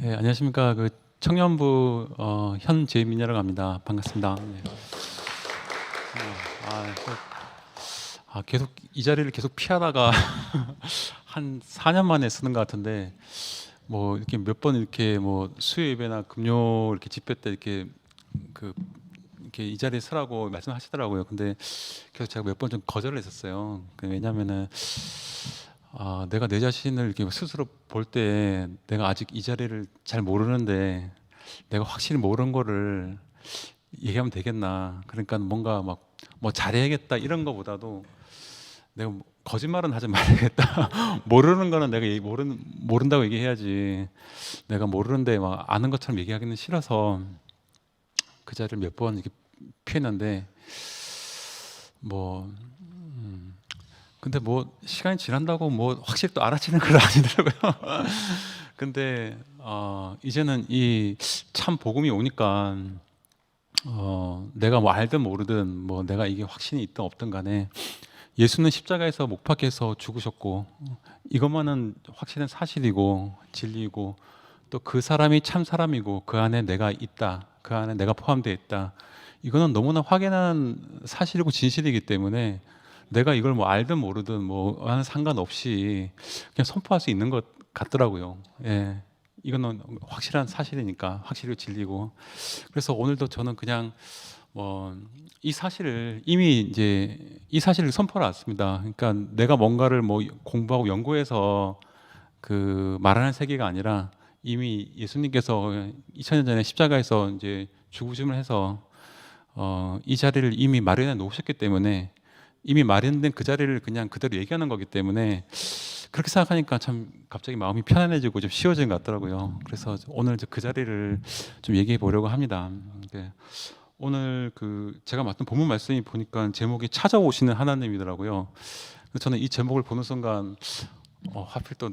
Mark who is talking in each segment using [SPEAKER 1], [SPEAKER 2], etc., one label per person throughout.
[SPEAKER 1] 네, 안녕하십니까. 그 청년부 어, 현재민이라고 합니다. 반갑습니다. 네. 아, 아, 아, 계속 이 자리를 계속 피하다가 한 4년 만에 쓰는 것 같은데 뭐 이렇게 몇 번 이렇게 뭐 수요일이나 금요 이렇게 집회 때 이렇게 그 이렇게 이 자리에 서라고 말씀하시더라고요. 근데 계속 제가 몇 번 좀 거절을 했었어요. 그 왜냐면은 아, 내가 내 자신을 이렇게 스스로 볼 때 내가 아직 이 자리를 잘 모르는데 내가 확실히 모르는 거를 얘기하면 되겠나. 그러니까 뭔가 막 뭐 잘해야겠다 이런 거보다도 내가 뭐 거짓말은 하지 말아야겠다. 모르는 거는 내가 모르 모른다고 얘기해야지. 내가 모르는데 막 아는 것처럼 얘기하기는 싫어서 그 자리를 몇번 이렇게 피했는데 뭐 근데 뭐 시간이 지난다고 뭐 확실히 또 알아채는 그런 아니더라고요. 근데 어, 이제는 이 참 복음이 오니까 어, 내가 뭐 알든 모르든 뭐 내가 이게 확신이 있든 없든 간에 예수는 십자가에서 목 박해서 죽으셨고 이것만은 확실한 사실이고 진리이고 또 그 사람이 참 사람이고 그 안에 내가 있다 그 안에 내가 포함되어 있다 이거는 너무나 확연한 사실이고 진실이기 때문에 내가 이걸 뭐 알든 모르든 뭐 하는 상관없이 그냥 선포할 수 있는 것 같더라고요. 예. 이거는 확실한 사실이니까 확실히 진리고 그래서 오늘도 저는 그냥 뭐 이 사실을 이미 이제 이 사실을 선포를 왔습니다. 그러니까 내가 뭔가를 뭐 공부하고 연구해서 그 말하는 세계가 아니라 이미 예수님께서 2000년 전에 십자가에서 이제 죽으심을 해서 어, 이 자리를 이미 마련해 놓으셨기 때문에 이미 마련된 그 자리를 그냥 그대로 얘기하는 거기 때문에 그렇게 생각하니까 참 갑자기 마음이 편안해지고 좀 쉬워진 것 같더라고요. 그래서 오늘 그 자리를 좀 얘기해 보려고 합니다. 오늘 그 제가 맡은 본문 말씀이 보니까 제목이 찾아오시는 하나님이더라고요. 저는 이 제목을 보는 순간 어, 하필 또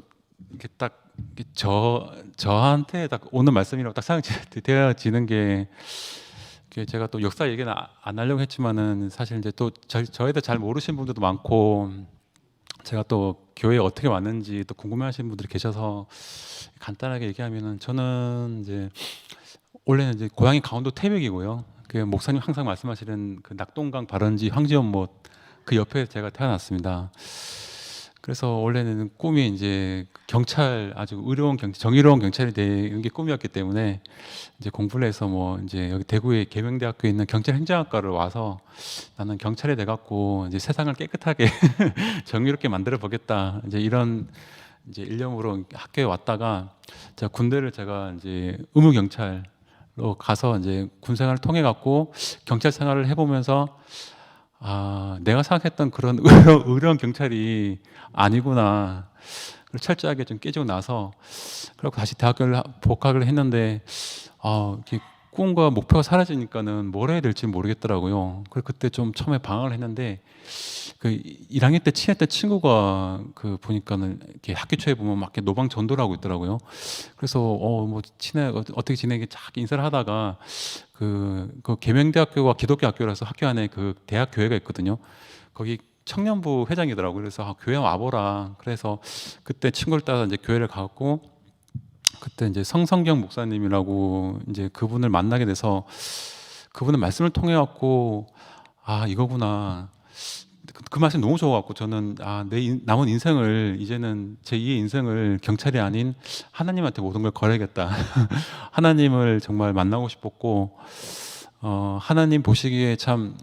[SPEAKER 1] 이렇게 딱저 저한테 딱 오는 말씀이라고 딱 생각되어지는 게 제가 또 역사 얘기는 아, 안 하려고 했지만은 사실 이제 또 저에 대해 잘 모르시는 분들도 많고 제가 또 교회에 어떻게 왔는지 또 궁금해하시는 분들이 계셔서 간단하게 얘기하면은 저는 이제 원래는 이제 고향이 강원도 태백이고요. 그 목사님 항상 말씀하시는 그 낙동강 발원지 황지연 뭐 그 옆에 제가 태어났습니다. 그래서 원래는 꿈이 이제 경찰 아주 의로운 경 정의로운 경찰이 되는 게 꿈이었기 때문에 이제 공부를 해서 뭐 이제 여기 대구의 계명대학교에 있는 경찰 행정학과를 와서 나는 경찰이 돼 갖고 이제 세상을 깨끗하게 정의롭게 만들어 보겠다. 이제 이런 이제 일념으로 학교에 왔다가 제가 군대를 제가 이제 의무 경찰로 가서 이제 군 생활을 통해 갖고 경찰 생활을 해 보면서 아, 내가 생각했던 그런 의료, 의료한 경찰이 아니구나. 그 철저하게 좀 깨지고 나서, 그리고 다시 대학교를, 복학을 했는데, 어, 이렇게 꿈과 목표가 사라지니까는 뭘 해야 될지 모르겠더라고요. 그래서 그때 좀 처음에 방황을 했는데 그 1학년 때 친했던 친구가 그 보니까는 이렇게 학교 초에 보면 막 이렇게 노방 전도를 하고 있더라고요. 그래서 어 뭐 친해 어, 어떻게 지내게 쫙 인사를 하다가 그, 그 계명대학교와 기독교 학교라서 학교 안에 그 대학 교회가 있거든요. 거기 청년부 회장이더라고요. 그래서 아, 교회 와보라. 그래서 그때 친구를 따라 이제 교회를 갔고 그때 이제 성성경 목사님이라고 이제 그분을 만나게 돼서 그분의 말씀을 통해 왔고아 이거구나 그, 그 말씀이 너무 좋아갖고 저는 아내 남은 인생을 이제는 제 2의 인생을 경찰이 아닌 하나님한테 모든 걸 걸어야겠다 하나님을 정말 만나고 싶었고 어, 하나님 보시기에 참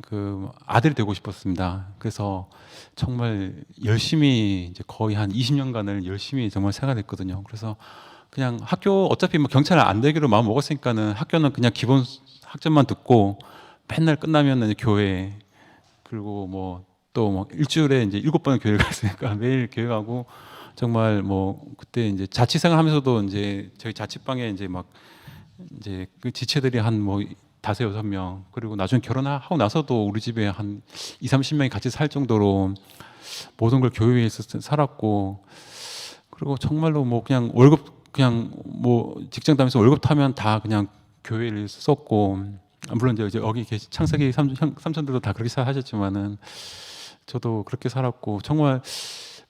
[SPEAKER 1] 그 아들이 되고 싶었습니다. 그래서 정말 열심히 이제 거의 한 20년간을 열심히 정말 생활했거든요. 그래서 그냥 학교 어차피 뭐 경찰 안 되기로 마음 먹었으니까는 학교는 그냥 기본 학점만 듣고 맨날 끝나면은 교회 그리고 뭐 또뭐 뭐 일주일에 이제 일곱 번 교회 갔으니까 매일 교회 가고 정말 뭐 그때 이제 자취 생활하면서도 이제 저희 자취방에 이제 막 이제 그 지체들이 한 뭐 다섯 여섯 명 그리고 나중에 결혼하고 나서도 우리 집에 한 이삼십 명이 같이 살 정도로 모든 걸 교회에 있어 살았고 그리고 정말로 뭐 그냥 월급 그냥 뭐 직장 다면서 니 월급 타면 다 그냥 교회를 썼고 물론 이제 여기 계신 창세기 삼촌들도 다 그렇게 하셨지만은 저도 그렇게 살았고 정말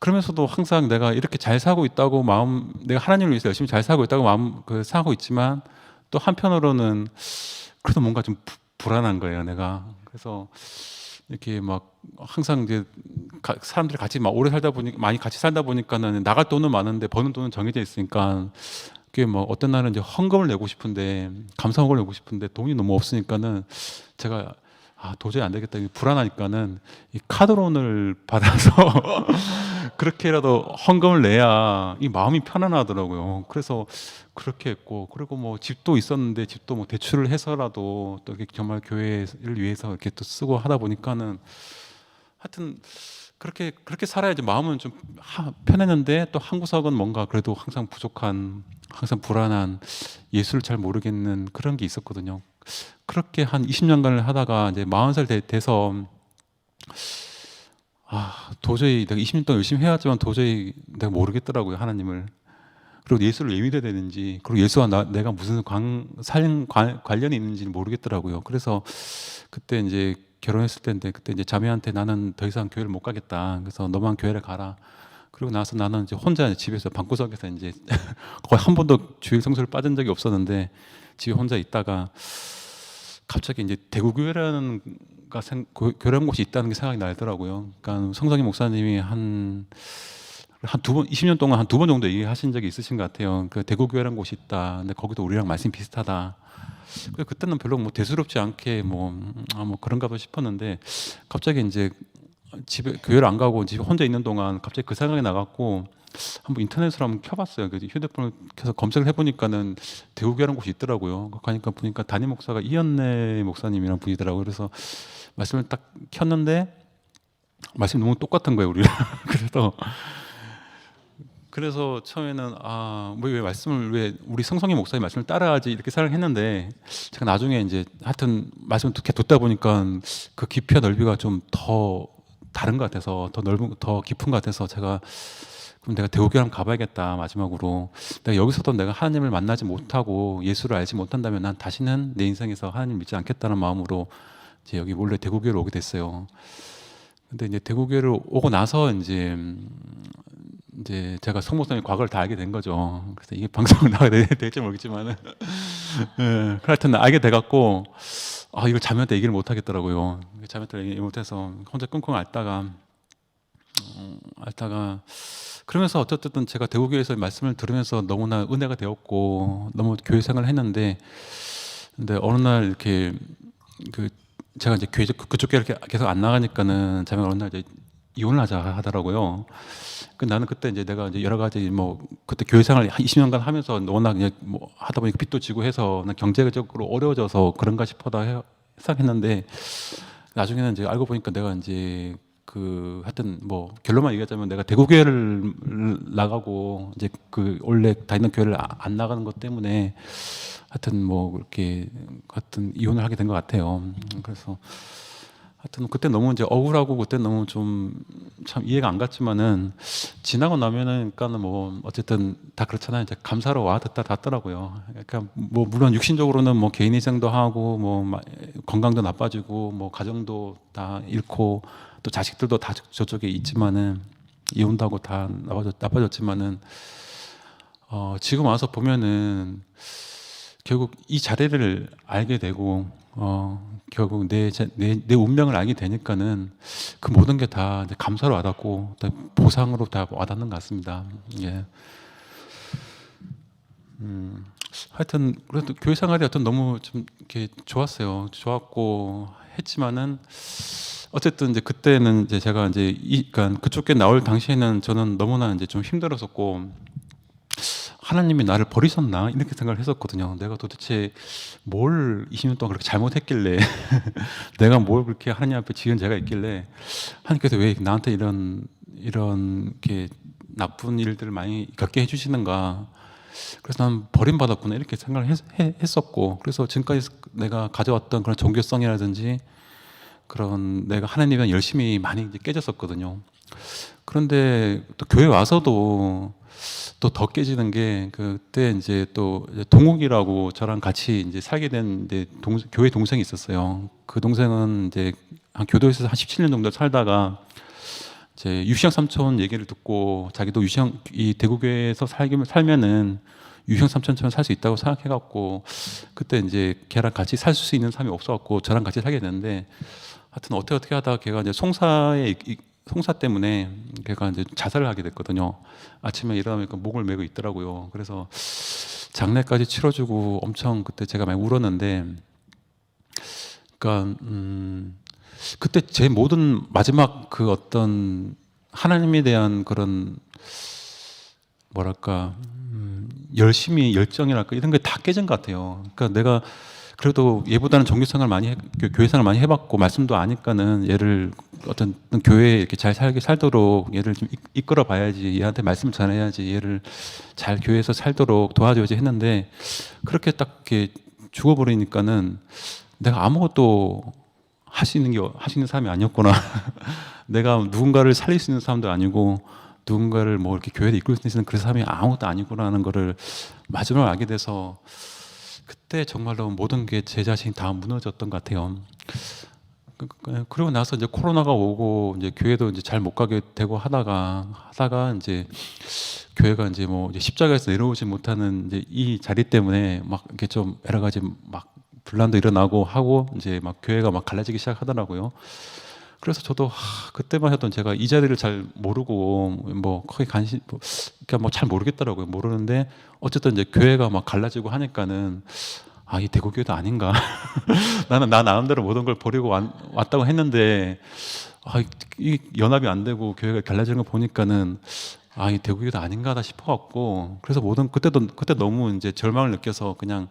[SPEAKER 1] 그러면서도 항상 내가 이렇게 잘살고 있다고 마음 내가 하나님을 위해서 열심히 잘살고 있다고 마음 그살고 있지만 또 한편으로는 그래도 뭔가 좀 불안한 거예요 내가 그래서 이렇게 막 항상 이제 사람들이 같이 막 오래 살다 보니까 많이 같이 살다 보니까는 나갈 돈은 많은데 버는 돈은 정해져 있으니까 그게 뭐 어떤 날은 이제 헌금을 내고 싶은데 감사헌금을 내고 싶은데 돈이 너무 없으니까는 제가 아 도저히 안 되겠다 불안하니까는 이 카드론을 받아서 그렇게라도 헌금을 내야 이 마음이 편안하더라고요. 그래서 그렇게 했고 그리고 뭐 집도 있었는데 집도 뭐 대출을 해서라도 또 이렇게 정말 교회를 위해서 이렇게 또 쓰고 하다 보니까는 하여튼 그렇게 그렇게 살아야지 마음은 좀 하, 편했는데 또 한구석은 뭔가 그래도 항상 부족한 항상 불안한 예수를 잘 모르겠는 그런 게 있었거든요. 그렇게 한 20년간을 하다가 이제 40살 되, 서 아, 도저히 내가 20년 동안 열심히 해왔지만 도저히 내가 모르겠더라고요, 하나님을. 그리고 예수를 왜 믿어야 되는지, 그리고 예수와 나, 내가 무슨 관, 살, 관, 관련이 있는지 모르겠더라고요. 그래서 그때 이제 결혼했을 때인데 그때 이제 자매한테 나는 더 이상 교회를 못 가겠다. 그래서 너만 교회를 가라. 그리고 나서 나는 이제 혼자 집에서 방구석에서 이제 거의 한 번도 주일 성수를 빠진 적이 없었는데 집에 혼자 있다가 갑자기 이제 대구 교회라는 교회란 곳이 있다는 게 생각이 나더라고요. 그러니까 성상희 목사님이 한 한 두 번, 20년 동안 한 두 번 정도 얘기하신 적이 있으신 것 같아요. 그대구교회라는 곳이 있다. 근데 거기도 우리랑 말씀이 비슷하다. 그때는 별로 뭐 대수롭지 않게 뭐, 아, 뭐 그런가 봐 싶었는데 갑자기 이제 집에 교회를 안 가고 집에 혼자 있는 동안 갑자기 그 생각이 나갖고 한번 인터넷으로 한번 켜봤어요. 그 휴대폰을 켜서 검색을 해보니까는 대우교라는 곳이 있더라고요. 가니까 보니까 단임 목사가 이현내 목사님이란 분이더라고요. 그래서 말씀을 딱 켰는데 말씀이 너무 똑같은 거예요, 우리랑. 그래서 그래서 처음에는 아왜 왜 말씀을 왜 우리 성성의 목사님 말씀을 따라하지 이렇게 생각을 했는데 제가 나중에 이제 하여튼 말씀을 듣게 듣다 보니까 그 깊이와 넓이가 좀 더 다른 것 같아서 더 넓은 더 깊은 것 같아서 제가 그럼 내가 대우교회 가봐야겠다 마지막으로 내가 여기서도 내가 하나님을 만나지 못하고 예수를 알지 못한다면 난 다시는 내 인생에서 하나님 믿지 않겠다는 마음으로 이제 여기 원래 대구교회로 오게 됐어요. 근데 이제 대구교회로 오고 나서 이제 이제 제가 성모성의 과거를 다 알게 된 거죠. 그래서 이게 방송 을 나가야 될지 모르겠지만은 네, 하여튼 예, 알게 돼갖고 아 이걸 자매한테 얘기를 못 하겠더라고요. 자매한테 얘기 를 못해서 혼자 끙끙 앓다가 음, 앓다가 그러면서 어쨌든 제가 대구교회에서 말씀을 들으면서 너무나 은혜가 되었고 너무 교회 생활을 했는데 근데 어느 날 이렇게 그 제가 이제 교회 그, 그쪽 교회 이렇게 계속 안 나가니까는 자매가 어느 날 이제 이혼을 하자 하더라고요. 그 나는 그때 이제 내가 이제 여러 가지 뭐 그때 교회 생활 을 20년간 하면서 워낙 이제 뭐 하다 보니까 빚도 지고 해서 경제적으로 어려워져서 그런가 싶어다 생각했는데 나중에는 이제 알고 보니까 내가 이제 그 하여튼 뭐 결론만 얘기하자면 내가 대구 교회를 나가고 이제 그 원래 다니던 교회를 아, 안 나가는 것 때문에 하여튼 뭐이렇게 하여튼 이혼을 하게 된 것 같아요. 그래서 하여튼 뭐 그때 너무 이제 억울하고 그때 너무 좀 참 이해가 안 갔지만은 지나고 나면은 그니까는뭐 어쨌든 다 그렇잖아요. 이제 감사로 와 듣다 닿더라고요. 그러니까 뭐 물론 육신적으로는 뭐 개인 위생도 하고 뭐 건강도 나빠지고 뭐 가정도 다 잃고 또 자식들도 다 저쪽에 있지만은 이혼도 하고 다 나빠졌, 나빠졌지만은 어 지금 와서 보면은 결국 이 자리를 알게 되고 어, 결국 내, 내, 내 운명을 알게 되니까는 그 모든 게 다 감사로 와닿고 보상으로 다 와닿는 것 같습니다. 예. 음, 하여튼 그래도 교회 생활이 어떤 너무 좀 이렇게 좋았어요. 좋았고 했지만은 어쨌든 이제 그때는 이제 제가 이제 이, 그러니까 그쪽 에 나올 당시에는 저는 너무나 이제 좀 힘들었었고 하나님이 나를 버리셨나 이렇게 생각을 했었거든요. 내가 도대체 뭘 20년 동안 그렇게 잘못했길래 내가 뭘 그렇게 하나님 앞에 지은 죄가 있길래 하나님께서 왜 나한테 이런 이런 게 나쁜 일들을 많이 겪게 해주시는가. 그래서 난 버림받았구나 이렇게 생각을 했, 했었고 그래서 지금까지 내가 가져왔던 그런 종교성이라든지 그런 내가 하나님이랑 열심히 많이 깨졌었거든요. 그런데 또 교회 와서도 또더 깨지는 게 그때 이제 또 동욱이라고 저랑 같이 이제 살게 된 이제 동, 교회 동생이 있었어요. 그 동생은 이제 한 교도에서 한 17년 정도 살다가 이제 유시영 삼촌 얘기를 듣고 자기도 유시영 이 대구교회에서 살기, 면 살면은 유형 삼촌처럼 살 수 있다고 생각해갖고 그때 이제 걔랑 같이 살 수 있는 사람이 없어갖고 저랑 같이 살게 됐는데 하여튼 어떻게 어떻게 하다가 걔가 이제 송사에 송사 때문에 걔가 이제 자살을 하게 됐거든요. 아침에 일어나니까 목을 메고 있더라고요. 그래서 장례까지 치러주고 엄청 그때 제가 많이 울었는데, 그러니까 음, 그때 제 모든 마지막 그 어떤 하나님에 대한 그런 뭐랄까 음, 열심히 열정이랄까 이런 게 다 깨진 것 같아요. 그러니까 내가 그래도 얘보다는 정규생활 많이 해, 교회생활 많이 해봤고 말씀도 아니까는 얘를 어떤 교회에 이렇게 잘 살게 살도록 얘를 좀 이끌어 봐야지 얘한테 말씀 전해야지 얘를 잘 교회에서 살도록 도와줘야지 했는데 그렇게 딱 이렇게 죽어버리니까는 내가 아무것도 할 수 있는 게 하시는 사람이 아니었구나 내가 누군가를 살릴 수 있는 사람도 아니고 누군가를 뭐 이렇게 교회에 이끌 수 있는 그런 사람이 아무것도 아니구나 하는 거를 마지막으로 알게 돼서 그때 정말로 모든 게 제 자신이 다 무너졌던 것 같아요. 그리고 그, 그, 나서 이제 코로나가 오고 이제 교회도 이제 잘 못 가게 되고 하다가 하다가 이제 교회가 이제 뭐 이제 십자가에서 내려오지 못하는 이제 이 자리 때문에 막 이렇게 좀 여러 가지 막 분란도 일어나고 하고 이제 막 교회가 막 갈라지기 시작하더라고요. 그래서 저도 하, 그때만 해도 제가 이 자리를 잘 모르고 뭐 크게 관심 뭐, 그러니까 뭐잘 모르겠더라고요 모르는데 어쨌든 이제 교회가 막 갈라지고 하니까는 아, 이 대구교도 아닌가. 나는 나 나름대로 모든 걸 버리고 왔, 다고 했는데, 아, 이 연합이 안 되고 교회가 갈라지는 거 보니까는, 아, 이 대구교도 아닌가다 싶어갖고, 그래서 모든, 그때도, 그때 너무 이제 절망을 느껴서 그냥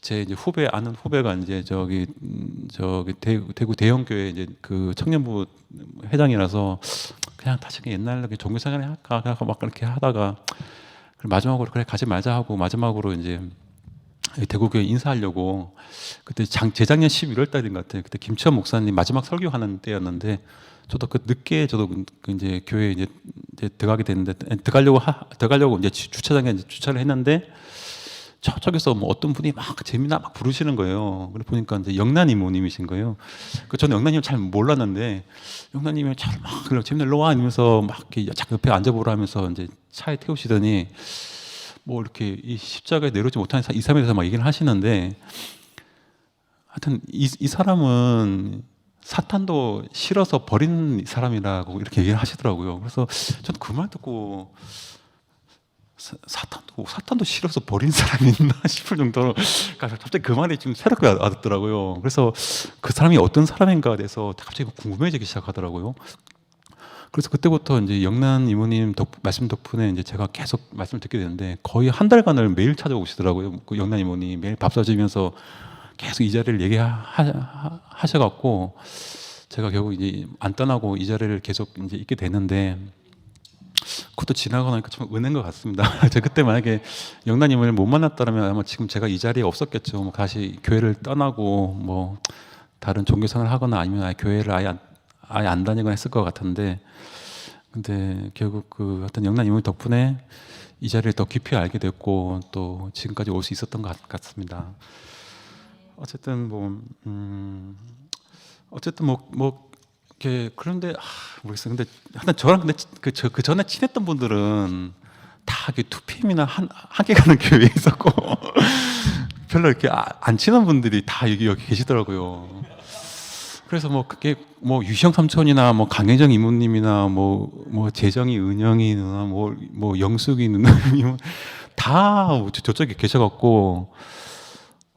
[SPEAKER 1] 제 이제 후배, 아는 후배가 이제 저기, 저기 대구, 대형교회 이제 그 청년부 회장이라서 그냥 다시 옛날에 종교생활 할까? 그냥 막 그렇게 하다가, 마지막으로 그래, 가지 말자 하고 마지막으로 이제 대구교회 인사하려고 그때 장, 재작년 11월 달인 것 같아요. 그때 김천 목사님 마지막 설교하는 때였는데 저도 그 늦게 저도 그, 그 이제 교회 이제, 이제 들어가게 됐는데 들어가려고 하, 들어가려고 이제 주차장에 이제 주차를 했는데 저쪽에서 뭐 어떤 분이 막 재미나 막 부르시는 거예요. 그래 보니까 이제 영란이 모님이신 거예요. 그 저는 영란이을잘 몰랐는데 영란님이 잘 막 재미나 로와 이러면서 막 이렇게 옆에 앉아보라 하면서 이제 차에 태우시더니 뭐 이렇게 이 십자가에 내려오지 못하는 이삼에 대해서 막 얘기를 하시는데 하여튼 이, 이 사람은 사탄도 싫어서 버린 사람이라고 이렇게 얘기를 하시더라고요. 그래서 저는 그말 듣고 사, 사탄도 사탄도 싫어서 버린 사람이 있나 싶을 정도로 갑자기 그 말이 좀 새롭게 와닿더라고요. 그래서 그 사람이 어떤 사람인가에 대해서 갑자기 궁금해지기 시작하더라고요. 그래서 그때부터 이제 영란 이모님 덕, 말씀 덕분에 이제 제가 계속 말씀을 듣게 되는데 거의 한 달간을 매일 찾아오시더라고요. 그 영란 이모님 매일 밥 사주면서 계속 이 자리를 얘기하셔갖고 제가 결국 이제 안 떠나고 이 자리를 계속 이제 있게 되는데 그것도 지나고 나니까 참 은행 것 같습니다. 제가 그때 만약에 영란님을 이모못 만났다면 아마 지금 제가 이 자리에 없었겠죠. 뭐 다시 교회를 떠나고 뭐 다른 종교 생활을 하거나 아니면 아예 교회를 아예 아예 안 다니거나 했을 것 같은데 근데 결국 그 어떤 영란 인물 덕분에 이 자리를 더 깊이 알게 됐고 또 지금까지 올 수 있었던 것 같, 습니다 어쨌든 뭐 음, 어쨌든 뭐뭐 뭐 이렇게 그런데 아, 모르겠어. 근데 하여튼 저랑 근데 그그 그 전에 친했던 분들은 다이 투피엠이나 한 함께 가는 교회에 있었고 별로 이렇게 아, 안 친한 분들이 다 여기 여기 계시더라고요. 그래서 뭐 그게 뭐 유시영 삼촌이나 뭐 강혜정 이모님이나 뭐뭐 뭐 재정이 은영이 누나 뭐뭐 뭐 영숙이 누나님 다 저쪽에 계셔갖고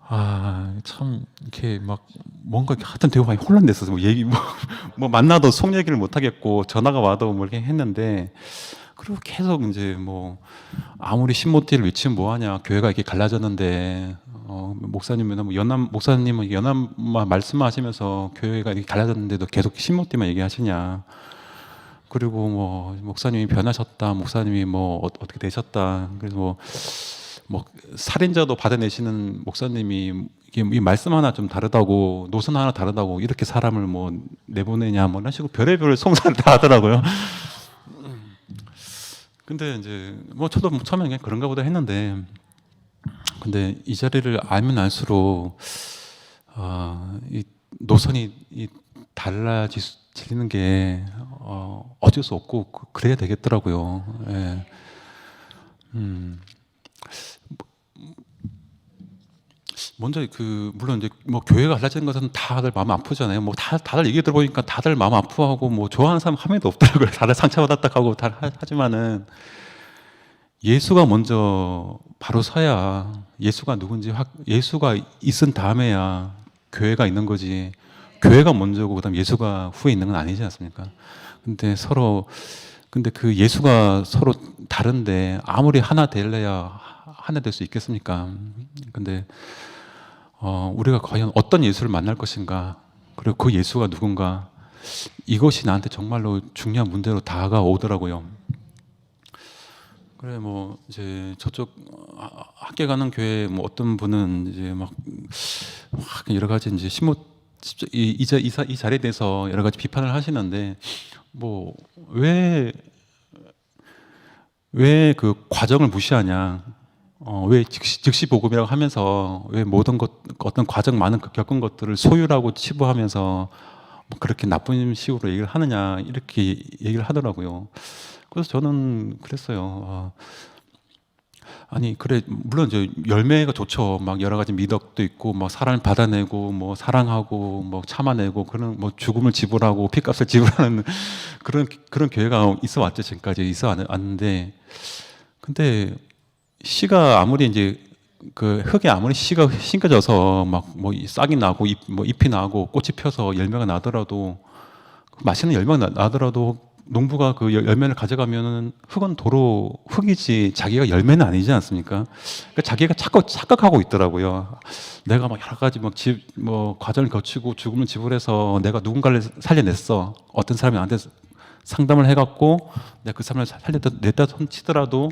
[SPEAKER 1] 아 참 이렇게 막 뭔가 하여튼 되게 많이 혼란됐어서 뭐 얘기 뭐, 뭐 만나도 속 얘기를 못 하겠고 전화가 와도 뭐 이렇게 했는데 그리고 계속 이제 뭐 아무리 신모티를 위치면 뭐하냐 교회가 이렇게 갈라졌는데 뭐 목사님이나 뭐 연남 목사님은 연남 말씀하시면서 교회가 이렇게 갈라졌는데도 계속 신목때만 얘기하시냐. 그리고 뭐 목사님이 변하셨다, 목사님이 뭐 어, 떻게 되셨다. 그래서 뭐, 뭐 살인자도 받아내시는 목사님이 이 말씀 하나 좀 다르다고 노선 하나 다르다고 이렇게 사람을 뭐 내보내냐 뭐 이런 식으로 별의별 송사를 다 하더라고요. 근데 이제 뭐 저도 뭐 처음에 그냥 그런가 보다 했는데 근데 이 자리를 알면 알수록 어, 이 노선이 이 달라지는 게 어, 어쩔 수 없고 그, 그래야 되겠더라고요. 예. 음. 먼저 그 물론 이제 뭐 교회가 갈라지는 것은 다들 마음 아프잖아요. 뭐 다, 다들 얘기 들어보니까 다들 마음 아프하고 뭐 좋아하는 사람 한 명도 없더라고요. 다들 상처받았다 하고 다 하지만은 예수가 먼저 바로 서야 예수가 누군지 확 예수가 있은 다음에야 교회가 있는 거지 교회가 먼저고 그다음 예수가 후에 있는 건 아니지 않습니까? 근데 서로 근데 그 예수가 서로 다른데 아무리 하나 될래야 하나 될 수 있겠습니까? 근데 어, 우리가 과연 어떤 예수를 만날 것인가 그리고 그 예수가 누군가 이것이 나한테 정말로 중요한 문제로 다가오더라고요. 그래 뭐 이제 저쪽 학교 가는 교회 뭐 어떤 분은 이제 막, 막 여러 가지 이제 심호 이, 이, 이, 이 자리에 대해서 여러 가지 비판을 하시는데 뭐 왜 왜 그 과정을 무시하냐 어, 왜 즉시, 즉시 복음이라고 하면서 왜 모든 것 어떤 과정 많은 그 겪은 것들을 소유라고 치부하면서 뭐 그렇게 나쁜 식으로 얘기를 하느냐 이렇게 얘기를 하더라고요. 그래서 저는 그랬어요. 아, 아니 그래 물론 저 열매가 좋죠. 막 여러 가지 미덕도 있고 막 뭐 사랑을 받아내고 뭐 사랑하고 뭐 참아내고 그런 뭐 죽음을 지불하고 피값을 지불하는 그런 그런 교회가 있어 왔죠 지금까지 있어 왔는데 근데 씨가 아무리 이제 그 흙에 아무리 씨가 심겨져서 막 뭐 싹이 나고 잎, 뭐 잎이 나고 꽃이 펴서 열매가 나더라도 맛있는 열매가 나, 더라도 농부가 그 열매를 가져가면은 흙은 도로 흙이지 자기가 열매는 아니지 않습니까? 그러니까 자기가 착각, 착각하고 있더라고요. 내가 막 여러 가지 막 집 뭐 과정을 거치고 죽음을 지불해서 내가 누군가를 살려냈어. 어떤 사람이 나한테 상담을 해갖고 내가 그 사람을 살려냈다 손치더라도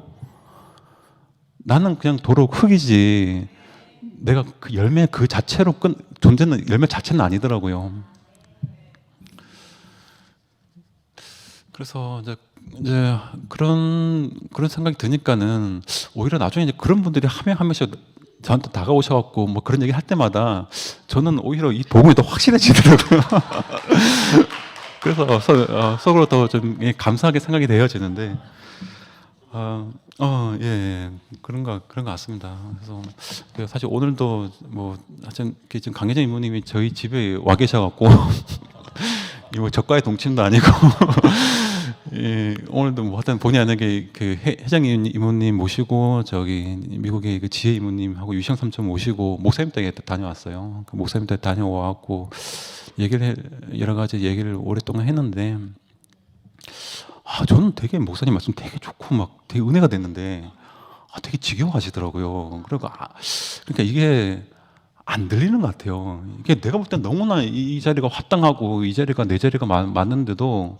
[SPEAKER 1] 나는 그냥 도로 흙이지. 내가 그 열매 그 자체로 끝 존재는 열매 자체는 아니더라고요. 그래서 이제 이제 그런 그런 생각이 드니까는 오히려 나중에 이제 그런 분들이 한명한 명씩 저한테 다가오셔갖고 뭐 그런 얘기 할 때마다 저는 오히려 이 도움이 더 확실해지더라고요. 그래서 어, 서, 어, 속으로 더좀 예, 감사하게 생각이 되어지는데, 어, 어 예, 예. 그런가 그런 거 같습니다. 그래서 그 사실 오늘도 뭐 하여튼 지금 강혜정 이모님이 저희 집에 와 계셔갖고. 이거 저가의 동침도 아니고 예, 오늘도 뭐 하여튼 본의 아니게 그회장님 이모님 모시고 저기 미국의 그 지혜 이모님하고 유시영 삼촌 모시고 목사님 댁에 다녀왔어요. 그 목사님 댁 다녀와갖고 얘기를 해, 여러 가지 얘기를 오랫동안 했는데 아 저는 되게 목사님 말씀 되게 좋고 막 되게 은혜가 됐는데 아 되게 지겨워하시더라고요. 그러니까 아, 그러니까 이게 안 들리는 것 같아요. 이게 내가 볼 땐 너무나 이, 이 자리가 합당하고 이 자리가 내 자리가 마, 맞는데도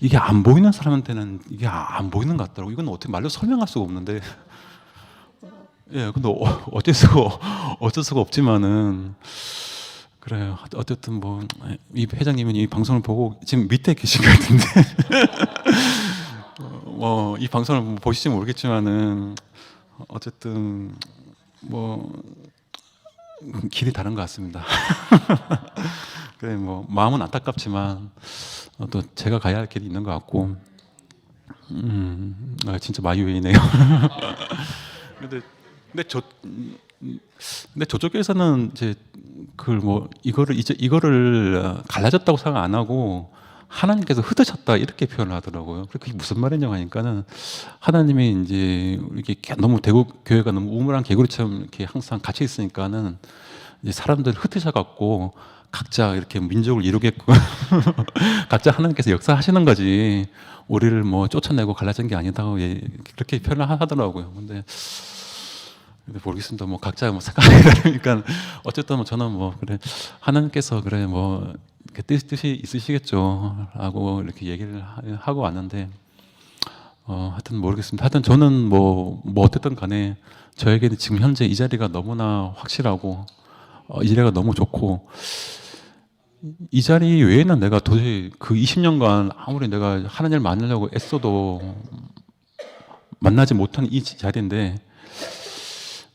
[SPEAKER 1] 이게 안 보이는 사람한테는 이게 안 보이는 것 같더라고. 이건 어떻게 말로 설명할 수가 없는데. 예, 근데 어, 쩔 수가 어쩔 수가 없지만은 그래요. 어쨌든 뭐 이 회장님은 이 방송을 보고 지금 밑에 계신 것 같은데. 뭐 이 방송을 보실지 모르겠지만은 어쨌든 뭐 길이 다른 것 같습니다. 그래 뭐 마음은 안타깝지만 어, 또 제가 가야 할 길이 있는 것 같고, 음, 아, 진짜 마이웨이네요. 근데 근데 저 근데 저쪽에서는 이제 그뭐 이거를 이제 이거를 어, 갈라졌다고 생각 안 하고 하나님께서 흩으셨다 이렇게 표현을 하더라고요. 그게 무슨 말이냐 하니까는 하나님이 이제 이렇게 너무 대국 교회가 너무 우물한 개구리처럼 이렇게 항상 갇혀 있으니까는 이제 사람들 흩으셔 갖고 각자 이렇게 민족을 이루겠고 각자 하나님께서 역사하시는 거지 우리를 뭐 쫓아내고 갈라진 게 아니다고 예, 그렇게 표현을 하더라고요. 근데 근데 모르겠습니다. 뭐 각자 뭐 생각이 다르니까 어쨌든 뭐 저는 뭐 그래 하나님께서 그래 뭐그 뜻이 있으시겠죠. 라고 이렇게 얘기를 하고 왔는데, 어, 하여튼 모르겠습니다. 하여튼 저는 뭐, 뭐 어쨌든 간에 저에게는 지금 현재 이 자리가 너무나 확실하고, 어, 이 자리가 너무 좋고, 이 자리 외에는 내가 도저히 그 20년간 아무리 내가 하는 일 만나려고 애써도 만나지 못한 이 자리인데,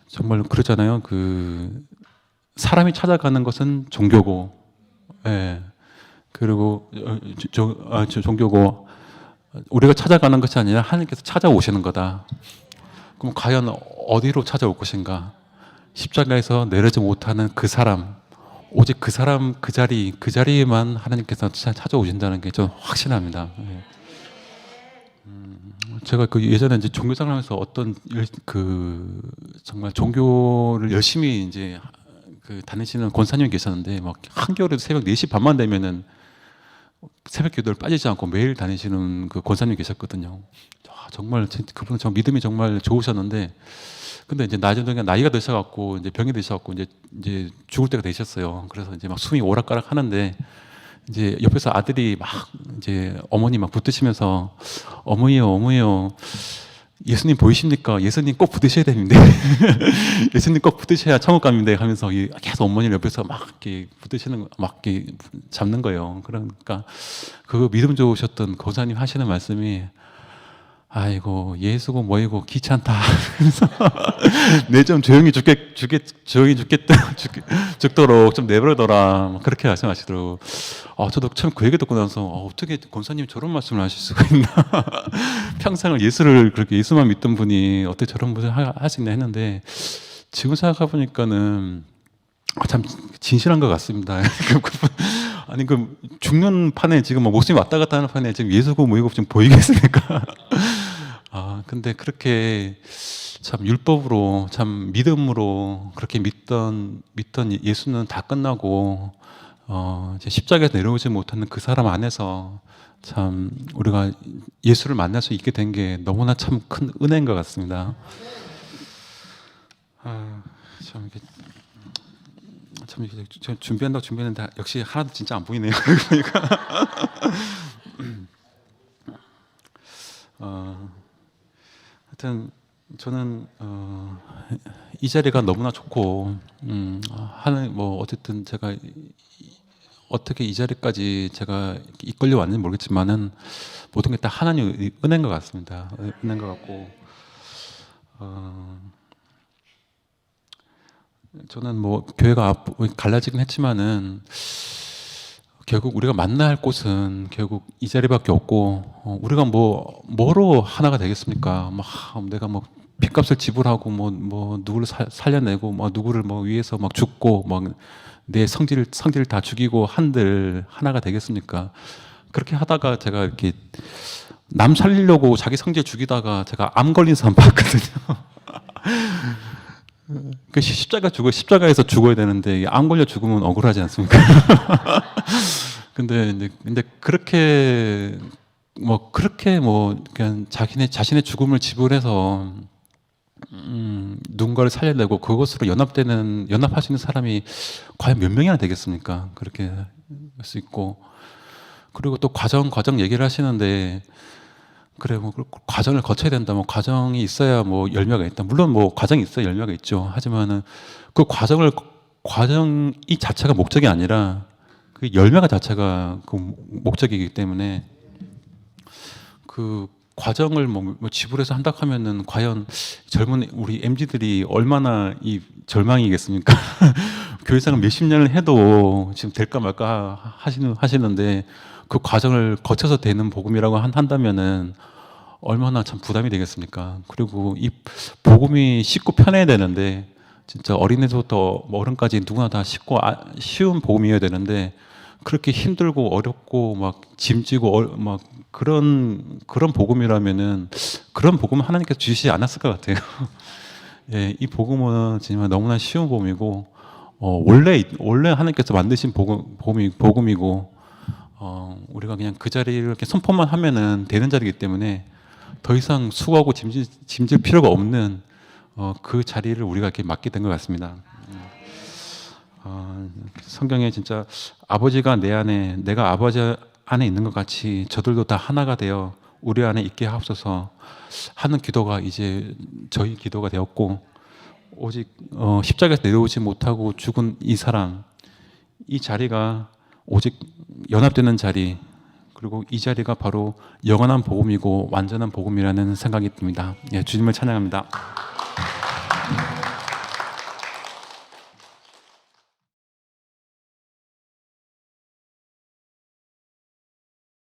[SPEAKER 1] 정말 그러잖아요. 그, 사람이 찾아가는 것은 종교고, 예. 그리고 어, 저, 아, 저 종교고 우리가 찾아가는 것이 아니라 하나님께서 찾아오시는 거다. 그럼 과연 어디로 찾아올 것인가? 십자가에서 내려지 못하는 그 사람, 오직 그 사람 그 자리 그 자리에만 하나님께서 찾아오신다는 게 좀 확신합니다. 예. 음, 제가 그 예전에 이제 종교생 하면서 어떤 그 정말 종교를 열심히 이제 그 다니시는 권사님 계셨는데 막 한겨울에 새벽 4시 반만 되면은 새벽 기도를 빠지지 않고 매일 다니시는 그 권사님 계셨거든요. 아, 정말 그분은 정 믿음이 정말 좋으셨는데 근데 이제 나중 동안 나이가 드셔 갖고 이제 병이 드셔 갖고 이제 이제 죽을 때가 되셨어요. 그래서 이제 막 숨이 오락가락 하는데 이제 옆에서 아들이 막 이제 어머니 막 붙드시면서 어머니요 어머니요 예수님 보이십니까? 예수님 꼭 붙으셔야 되는데. 예수님 꼭 붙으셔야 천국감인데 하면서 계속 어머니를 옆에서 막 이렇게 붙으시는, 막 이렇게 잡는 거예요. 그러니까 그 믿음 좋으셨던 거사님 하시는 말씀이 아이고 예수고 뭐이고 귀찮다. 그래서 내 좀 조용히 죽겠 죽겠 조용히 죽겠다 죽, 죽도록 좀 내버려둬라 뭐 그렇게 말씀하시더라고. 아 저도 참 그 얘기 듣고 나서 아, 어떻게 권사님 저런 말씀을 하실 수가 있나. 평생을 예수를 그렇게 예수만 믿던 분이 어떻게 저런 분을 할 수 있나 했는데 지금 생각해 보니까는 아, 참 진실한 것 같습니다. 그 아니 그 죽는 판에 지금 뭐 목숨이 왔다 갔다 하는 판에 지금 예수고 그 모예고좀 보이겠습니까? 아 근데 그렇게 참 율법으로 참 믿음으로 그렇게 믿던 믿던 예수는 다 끝나고 어 이제 십자가에서 내려오지 못하는 그 사람 안에서 참 우리가 예수를 만날 수 있게 된 게 너무나 참 큰 은혜인 것 같습니다. 아, 참 이렇게 참 준비한다고 준비했는데 역시 하나도 진짜 안 보이네요. 그러니까 어, 하여튼 저는 어, 이 자리가 너무나 좋고 음, 하는 뭐 어쨌든 제가 어떻게 이 자리까지 제가 이끌려 왔는지 모르겠지만은 모든 게다 하나님 은혜인 것 같습니다. 은혜인 것 같고. 어, 저는 뭐 교회가 갈라지긴 했지만은 결국 우리가 만나야 할 곳은 결국 이 자리밖에 없고 어, 우리가 뭐 뭐로 하나가 되겠습니까? 뭐 내가 뭐 빚값을 지불하고 뭐뭐 뭐 누구를 사, 살려내고 뭐 누구를 뭐 위해서 막 죽고 막내 성질 성질을 다 죽이고 한들 하나가 되겠습니까? 그렇게 하다가 제가 이렇게 남 살리려고 자기 성질 죽이다가 제가 암 걸린 사람 봤거든요. 그 십자가 죽어 십자가에서 죽어야 되는데 안 걸려 죽으면 억울하지 않습니까? 근데 이제 근데 그렇게 뭐 그렇게 뭐 그냥 자신의 자신의 죽음을 지불해서 음, 누군가를 살려내고 그것으로 연합되는 연합할 수 있는 사람이 과연 몇 명이나 되겠습니까? 그렇게 할 수 있고 그리고 또 과정 과정 얘기를 하시는데 그래 뭐 과정을 거쳐야 된다 뭐 과정이 있어야 뭐 열매가 있다 물론 뭐 과정이 있어 열매가 있죠 하지만은 그 과정을 과정 이 자체가 목적이 아니라 그 열매가 자체가 그 목적이기 때문에 그 과정을 뭐, 뭐 지불해서 한다 하면은 과연 젊은 우리 MZ들이 얼마나 이 절망이겠습니까? 교회생활 몇십 년을 해도 지금 될까 말까 하시는 하시는데 그 과정을 거쳐서 되는 복음이라고 한, 한다면은 얼마나 참 부담이 되겠습니까? 그리고 이 복음이 쉽고 편해야 되는데 진짜 어린애부터 어른까지 누구나 다 쉽고 아, 쉬운 복음이어야 되는데 그렇게 힘들고 어렵고 막 짐지고 어, 막 그런 그런 복음이라면은 그런 복음 하나님께서 주시지 않았을 것 같아요. 예, 이 복음은 정말 너무나 쉬운 복음이고 어, 원래 원래 하나님께서 만드신 복음 복음이, 복음이고 어, 우리가 그냥 그 자리를 이렇게 선포만 하면은 되는 자리이기 때문에 더 이상 수고하고 짐질, 짐질 필요가 없는 어, 그 자리를 우리가 이렇게 맡게 된 것 같습니다. 어, 성경에 진짜 아버지가 내 안에 내가 아버지 안에 있는 것 같이 저들도 다 하나가 되어 우리 안에 있게 하옵소서 하는 기도가 이제 저희 기도가 되었고 오직 어, 십자가에서 내려오지 못하고 죽은 이 사람 이 자리가 오직 연합되는 자리 그리고 이 자리가 바로 영원한 복음이고 완전한 복음이라는 생각이 듭니다. 예, 주님을 찬양합니다.